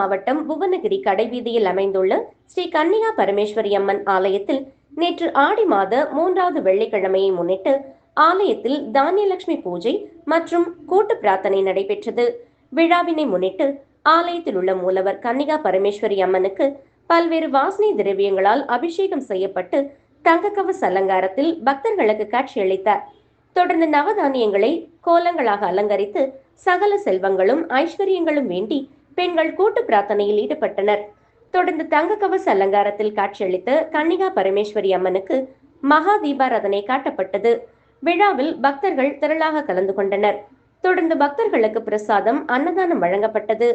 மாவட்டம் புவனகிரி கடைவீதியில் அமைந்துள்ள ஸ்ரீ கன்னியா பரமேஸ்வரி அம்மன் ஆலயத்தில் நேற்று ஆடி மாத மூன்றாவது வெள்ளிக்கிழமையை முன்னிட்டு ஆலயத்தில் தானியலட்சுமி பூஜை மற்றும் கூட்டு பிரார்த்தனை நடைபெற்றது. விழாவினை முன்னிட்டு ஆலயத்தில் உள்ள மூலவர் கன்னிகா பரமேஸ்வரி அம்மனுக்கு பல்வேறு வாசனை திரவியங்களால் அபிஷேகம் செய்யப்பட்டு தங்கக்கவச அலங்காரத்தில் பக்தர்களுக்கு காட்சியளித்தார் தொடர்ந்து நவதானியங்களை கோலங்களாக அலங்கரித்து சகல செல்வங்களும் ஐஸ்வர்யங்களும் வேண்டி பெண்கள் கூட்டு பிரார்த்தனையில் ஈடுபட்டனர். தொடர்ந்து தங்க கவச அலங்காரத்தில் காட்சியளித்த கன்னிகா பரமேஸ்வரி அம்மனுக்கு மகா தீபாராதனை காட்டப்பட்டது. விழாவில் பக்தர்கள் திரளாக கலந்து கொண்டனர். தொடர்ந்து பக்தர்களுக்கு பிரசாதம் அன்னதானம் வழங்கப்பட்டது.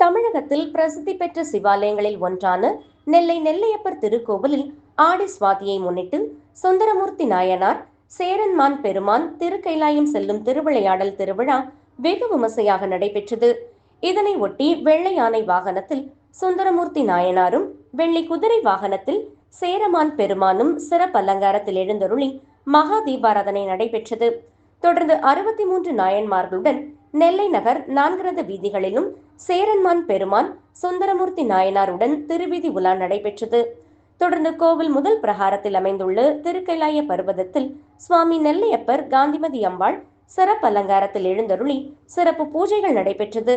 தமிழகத்தில் பிரசித்தி பெற்ற சிவாலயங்களில் ஒன்றான நெல்லை நெல்லையப்பர் திருக்கோவிலில் ஆடி சுவாதியை முன்னிட்டு சுந்தரமூர்த்தி நாயனார் சேரன்மான் பெருமான் திருக்கைலாயம் செல்லும் திருவிளையாடல் திருவிழா வெகு விமர்சையாக நடைபெற்றது. இதனை ஒட்டி வெள்ளை யானை வாகனத்தில் சுந்தரமூர்த்தி நாயனாரும் வெள்ளி குதிரை வாகனத்தில் சேரமான் பெருமானும் சிறப்பு அலங்காரத்தில் எழுந்தருளி மகா தீபாராதனை நடைபெற்றது. தொடர்ந்து அறுபத்தி மூன்று நாயன்மார்களுடன் நெல்லை நகர் நான்கிறது வீதிகளிலும் சேரன்மான் பெருமான் சுந்தரமூர்த்தி நாயனாருடன் திருவீதி உலா நடைபெற்றது. தொடர்ந்து கோவில் முதல் பிரகாரத்தில் அமைந்துள்ள திருக்கைலாய பர்வதத்தில் சுவாமி நெல்லையப்பர் காந்திமதி அம்பாள் சிறப்பு அலங்காரத்தில் எழுந்தருளி சிறப்பு பூஜைகள் நடைபெற்றது.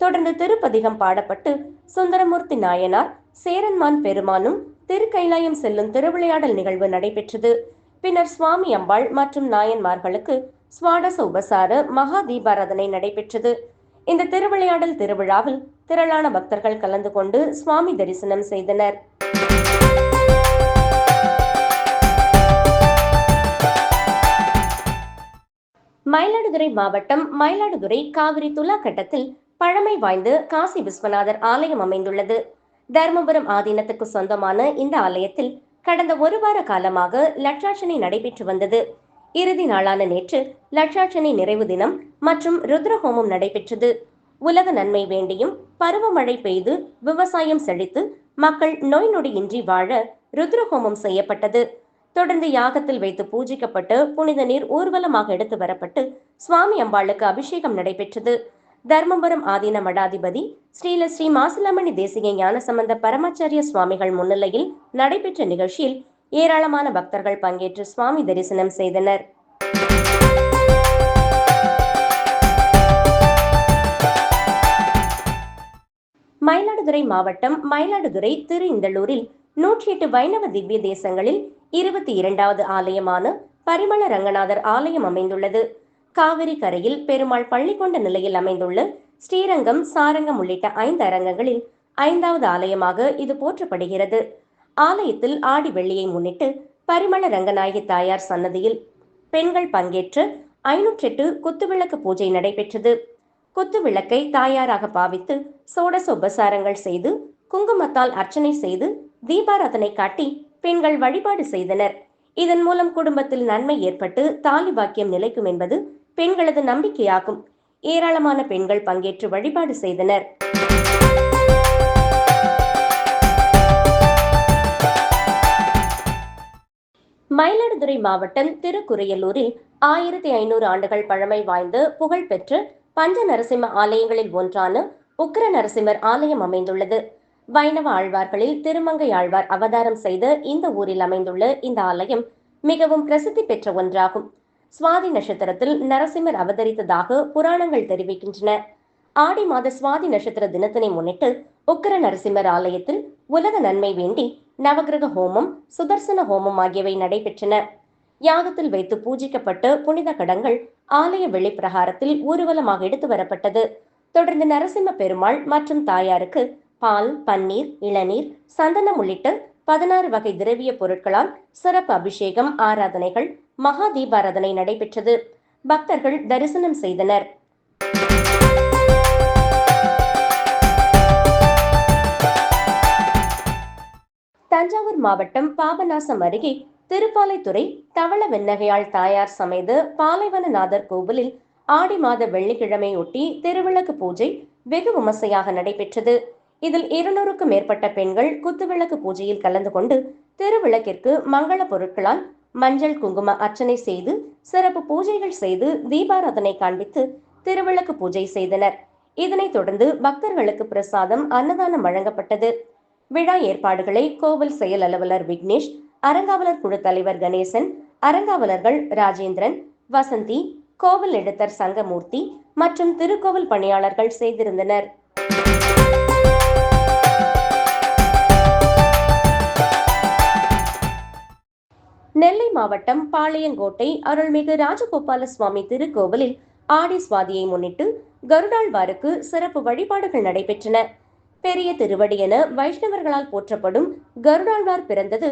தொடர்ந்து திருப்பதிகம் பாடப்பட்டு சுந்தரமூர்த்தி நாயனார் சேரன்மான் பெருமானும் திருக்கைலாயம் செல்லும் திருவிளையாடல் நிகழ்வு நடைபெற்றது. பின்னர் சுவாமி அம்பாள் மற்றும் நாயன்மார்களுக்கு சுவாடச உபசார மகா தீபாராதனை நடைபெற்றது. இந்த திருவிளையாடல் திருவிழாவில் திரளான பக்தர்கள் கலந்து கொண்டு சுவாமி தரிசனம் செய்தனர். மயிலாடுதுறை மாவட்டம் மயிலாடுதுறை காவிரி துலா கட்டத்தில் பழமை வாய்ந்த காசி விஸ்வநாதர் ஆலயம் அமைந்துள்ளது. தர்மபுரம் ஆதீனத்துக்கு சொந்தமான இந்த ஆலயத்தில் கடந்த ஒரு வார காலமாக லட்சாட்சனை நடைபெற்று வந்தது. இறுதி நாளான நேற்று லட்சாட்சனை நிறைவு தினம் மற்றும் ருத்ரஹோமம் நடைபெற்றது. உலக நன்மை வேண்டியும் பருவமழை பெய்து விவசாயம் செழித்து மக்கள் நோய் நொடியின்றி வாழ ருத்ரஹோமம் செய்யப்பட்டது. தொடர்ந்து யாகத்தில் வைத்து பூஜிக்கப்பட்டு புனித நீர் ஊர்வலமாக எடுத்து வரப்பட்டு சுவாமி அம்பாளுக்கு அபிஷேகம் நடைபெற்றது. தர்மபுரம் ஆதீன மடாதிபதி ஸ்ரீல ஸ்ரீ மாசிலாமணி தேசிய ஞானசம்பந்த பரமாச்சாரிய சுவாமிகள் முன்னிலையில் நடைபெற்ற நிகழ்ச்சியில் ஏராளமான பக்தர்கள் பங்கேற்று சுவாமி தரிசனம் செய்தனர். மயிலாடுதுறை மாவட்டம் மயிலாடுதுறை திரு இந்தளூரில் நூற்றி எட்டு வைணவ திவ்ய தேசங்களில் இருபத்தி இரண்டாவது ஆலயமான பரிமள ரங்கநாதர் ஆலயம் அமைந்துள்ளது. காவிரி கரையில் பெருமாள் பள்ளி கொண்ட நிலையில் அமைந்துள்ள ஸ்ரீரங்கம் சாரங்கம் உள்ளிட்ட ஐந்து அரங்கங்களில் ஐந்தாவது ஆலயமாக இது போற்றப்படுகிறது. ஆலயத்தில் ஆடி வெள்ளியை முன்னிட்டு பரிமள ரங்கநாயகி தாயார் சன்னதியில் பெண்கள் பங்கேற்று ஐநூற்றெட்டு குத்துவிளக்கு பூஜை நடைபெற்றது. குத்துவிளக்கை தாயாராக பாவித்து சோடச உபசாரங்கள் செய்து குங்குமத்தால் அர்ச்சனை செய்து தீபாராதனை காட்டி பெண்கள் வழிபாடு செய்தனர். இதன் மூலம் குடும்பத்தில் நன்மை ஏற்பட்டு தாலி பாக்கியம் நிலைக்கும் என்பது பெண்களது நம்பிக்கையாகும். ஏராளமான பெண்கள் பங்கேற்று வழிபாடு செய்தனர். மயிலாடுதுறை மாவட்டம் திருக்குறையலூரில் ஆயிரத்தி ஐநூறு ஆண்டுகள் பழமை வாய்ந்த புகழ்பெற்ற பஞ்ச நரசிம்ம ஆலயங்களில் ஒன்றான உக்ர நரசிம்மர் ஆலயம் அமைந்துள்ளது. வைணவ ஆழ்வார்களில் திருமங்கை ஆழ்வார் அவதாரம் செய்த இந்த ஊரில் அமைந்துள்ள இந்த ஆலயம் மிகவும் பிரசித்தி பெற்ற ஒன்றாகும். சுவாதி நட்சத்திரத்தில் நரசிம்மர் அவதரித்ததாக புராணங்கள் தெரிவிக்கின்றன. ஆடி மாத சுவாதி நட்சத்திர தினத்தினை முன்னிட்டு உக்கர நரசிம்மர் ஆலயத்தில் உலக நன்மை வேண்டி நவகிரக ஹோமம் சுதர்சன ஹோமம் ஆகியவை நடைபெற்றன. யாகத்தில் வைத்து பூஜிக்கப்பட்டு புனித கடங்கள் ஆலய வெளிப்பிரகாரத்தில் ஊர்வலமாக எடுத்து வரப்பட்டது. தொடர்ந்து நரசிம்ம பெருமாள் மற்றும் தாயாருக்கு பால் பன்னீர் இளநீர் சந்தனம் உள்ளிட்ட பதினாறு வகை திரவிய பொருட்களால் சிறப்பு அபிஷேகம் ஆராதனைகள் மகா தீபாராதனை நடைபெற்றது. பக்தர்கள் தரிசனம் செய்தனர். தஞ்சாவூர் மாவட்டம் பாபநாசம் அருகே திருப்பாலைத்துறை தவள வெண்ணகையாள் தாயார் சமைத பாலைவனநாதர் கோவிலில் ஆடி மாத வெள்ளிக்கிழமையொட்டி திருவிளக்கு பூஜை வெகு விமர்சையாக நடைபெற்றது. இதில் இருநூறுக்கும் மேற்பட்ட பெண்கள் குத்துவிளக்கு பூஜையில் கலந்து கொண்டு திருவிளக்கிற்கு மங்கள பொருட்களால் மஞ்சள் குங்கும அர்ச்சனை செய்து சிறப்பு பூஜைகள் செய்து தீபாராதனை காண்பித்து திருவிளக்கு பூஜை செய்தனர். இதனைத் தொடர்ந்து பக்தர்களுக்கு பிரசாதம் அன்னதானம் வழங்கப்பட்டது. விழா ஏற்பாடுகளை கோவில் செயல் அலுவலர் விக்னேஷ் அறங்காவலர் குழு தலைவர் கணேசன் அறங்காவலர்கள் ராஜேந்திரன் வசந்தி கோவில் எடுத்தர் சங்கமூர்த்தி மற்றும் திருக்கோவில் பணியாளர்கள் செய்திருந்தனர். மாவட்டம் பாளையங்கோட்டை அருள்மிகு ராஜகோபால சுவாமி திருக்கோவிலில் ஆடி சுவாதியை முன்னிட்டு கருடாழ்வாருக்கு சிறப்பு வழிபாடுகள் நடைபெற்றன. பெரிய திருவடி என வைஷ்ணவர்களால் போற்றப்படும் கருடாழ்வார் பிறந்தது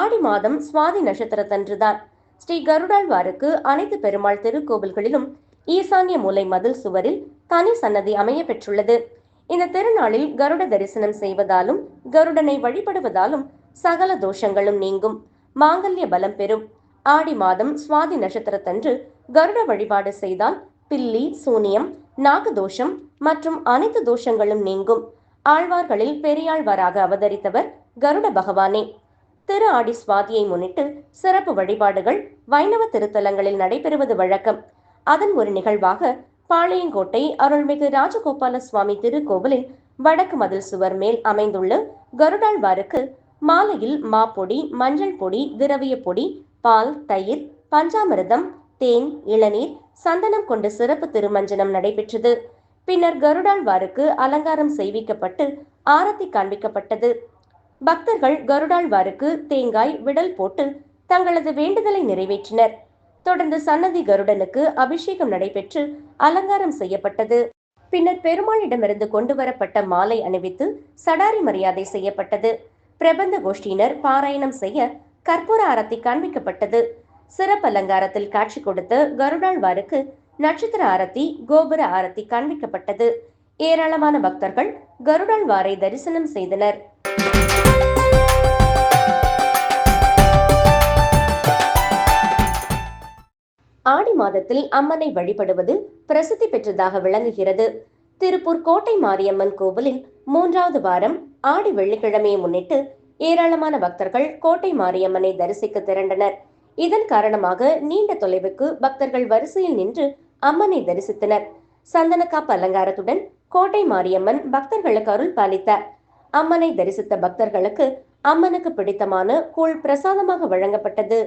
ஆடி மாதம் சுவாதி நட்சத்திரத்தன்றுதான். ஸ்ரீ கருடாழ்வாருக்கு அனைத்து பெருமாள் திருக்கோவில்களிலும் ஈசான்ய மூலை மதில் சுவரில் தனி சன்னதி அமைய பெற்றுள்ளது. இந்த திருநாளில் கருட தரிசனம் செய்வதாலும் கருடனை வழிபடுவதாலும் சகல தோஷங்களும் நீங்கும். மாங்கல்ய பலம் பெறும். ஆடி மாதம் சுவாதி நட்சத்திரத்தன்று கருட வழிபாடு செய்தால் பில்லி சூனியம் நாகதோஷம் மற்றும் அனைத்து தோஷங்களும் நீங்கும். ஆழ்வார்களில் பெரியாழ்வாராக அவதரித்தவர் கருட பகவானே. திரு ஆடி சுவாதியை முன்னிட்டு சிறப்பு வழிபாடுகள் வைணவ திருத்தலங்களில் நடைபெறுவது வழக்கம். அதன் ஒரு நிகழ்வாக பாளையங்கோட்டை அருள்மிகு ராஜகோபால சுவாமி திருக்கோவிலில் வடக்கு மதில் சுவர் மேல் அமைந்துள்ள கருடாழ்வாருக்கு மாலையில் மாப்பொடி மஞ்சள் பொடி திரவிய பொடி பால் தயிர் பஞ்சாமிரதம் தேன் இளநீர் சந்தனம் கொண்டு சிறப்பு திருமஞ்சனம் நடைபெற்றது. பின்னர் கருடாழ்வாருக்கு அலங்காரம் செய்விக்கப்பட்டு ஆரத்தி காண்பிக்கப்பட்டது. பக்தர்கள் கருடாழ்வாருக்கு தேங்காய் விடல் போட்டு தங்களது வேண்டுதலை நிறைவேற்றினர். தொடர்ந்து சன்னதி கருடனுக்கு அபிஷேகம் நடைபெற்று அலங்காரம் செய்யப்பட்டது. பின்னர் பெருமாளிடமிருந்து கொண்டு வரப்பட்ட மாலை அணிவித்து சடாரி மரியாதை செய்யப்பட்டது. பிரபந்த கோஷ்டியினர் பாராயணம் செய்ய கற்பூர ஆரத்தி காண்பிக்கப்பட்டது. சிறப்பு அலங்காரத்தில் காட்சி கொடுத்த கருடாழ்வாருக்கு நட்சத்திர ஆரத்தி கோபுர ஆரத்தி காண்பிக்கப்பட்டது. ஏராளமான பக்தர்கள் கருடாழ்வாரை தரிசனம் செய்தனர். ஆடி மாதத்தில் அம்மனை வழிபடுவது பிரசித்தி பெற்றதாக விளங்குகிறது. திருப்பூர் கோட்டை மாரியம்மன் கோவிலில் மூன்றாவது வாரம் ஆடி வெள்ளிக்கிழமையை முன்னிட்டு ஏராளமான பக்தர்கள் கோட்டை மாரியம்மனை தரிசிக்க திரண்டனர். இதன் காரணமாக நீண்ட தொலைவுக்கு பக்தர்கள் வரிசையில் நின்று அம்மனை தரிசித்தனர். சந்தனக்காப்பு அலங்காரத்துடன் கோட்டை மாரியம்மன் பக்தர்களுக்கு அருள் பாலித்தார். அம்மனை தரிசித்த பக்தர்களுக்கு அம்மனுக்கு பிடித்தமான கூழ் பிரசாதமாக வழங்கப்பட்டது.